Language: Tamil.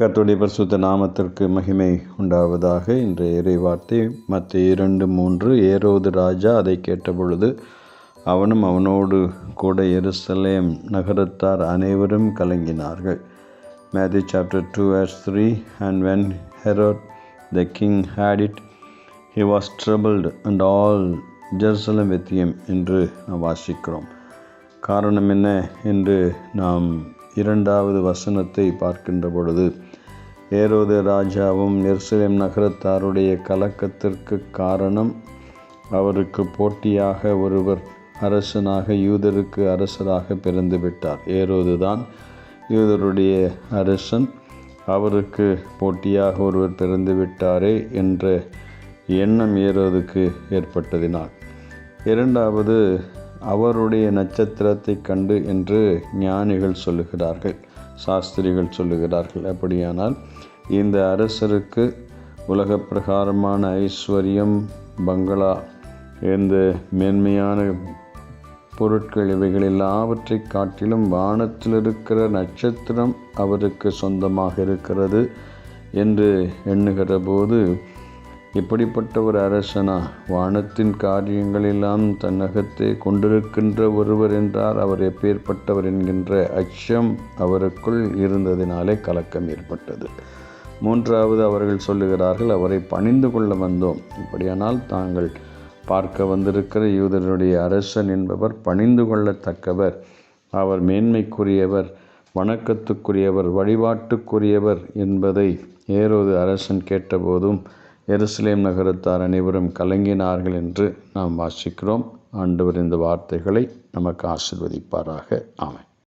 கத்துடைய பரிசுத்த நாமத்திற்கு மகிமை உண்டாவதாக. இன்றைய இறைவார்த்தை மற்ற இரண்டு மூன்று ஏரோது ராஜா அதை கேட்டபொழுது அவனும் அவனோடு கூட எருசலேம் நகரத்தார் அனைவரும் கலங்கினார்கள். Matthew chapter two as three and when Herod the king had it he was troubled and all Jerusalem வெத்தியம் என்று நாம் வாசிக்கிறோம். காரணம் என்ன என்று நாம் இரண்டாவது வசனத்தை பார்க்கின்ற பொழுது ஏரோது ராஜாவும் எருசலேம் நகரத்தாருடைய கலக்கத்திற்கு காரணம் அவருக்கு போட்டியாக ஒருவர் அரசனாக யூதருக்கு அரசராக பிறந்து விட்டார் ஏரோது தான் யூதருடைய அரசன். அவருக்கு போட்டியாக ஒருவர் பிறந்து விட்டாரே என்ற எண்ணம் ஏரோதுக்கு ஏற்பட்டதினால். இரண்டாவது அவருடைய நட்சத்திரத்தை கண்டு என்று ஞானிகள் சொல்லுகிறார்கள் சாஸ்திரிகள் சொல்லுகிறார்கள். அப்படியானால் இந்த அரசருக்கு உலக பிரகாரமான ஐஸ்வர்யம் பங்களா இந்த மேன்மையான பொருட்கள் இவைகள் எல்லாவற்றை காட்டிலும் வானத்தில் இருக்கிற நட்சத்திரம் அவருக்கு சொந்தமாக இருக்கிறது என்று எண்ணுகிற போது இப்படிப்பட்ட ஒரு அரசனா? வானத்தின் காரியங்களெல்லாம் தன்னகத்தை கொண்டிருக்கின்ற ஒருவர் என்றார். அவர் எப்பேற்பட்டவர் என்கின்ற அச்சம் அவருக்குள் இருந்ததினாலே கலக்கம் ஏற்பட்டது. மூன்றாவது அவர்கள் சொல்லுகிறார்கள் அவரை பணிந்து கொள்ள வந்தோம். இப்படியானால் தாங்கள் பார்க்க வந்திருக்கிற யூதருடைய அரசன் என்பவர் பணிந்து கொள்ளத்தக்கவர் அவர் மேன்மைக்குரியவர் வணக்கத்துக்குரியவர் வழிபாட்டுக்குரியவர் என்பதை ஏரோது அரசன் கேட்டபோதும் எருசலேம் நகரத்தார் அனைவரும் கலங்கினார்கள் என்று நாம் வாசிக்கிறோம். ஆண்டவர் இந்த வார்த்தைகளை நமக்கு ஆசிர்வதிப்பாராக. ஆமை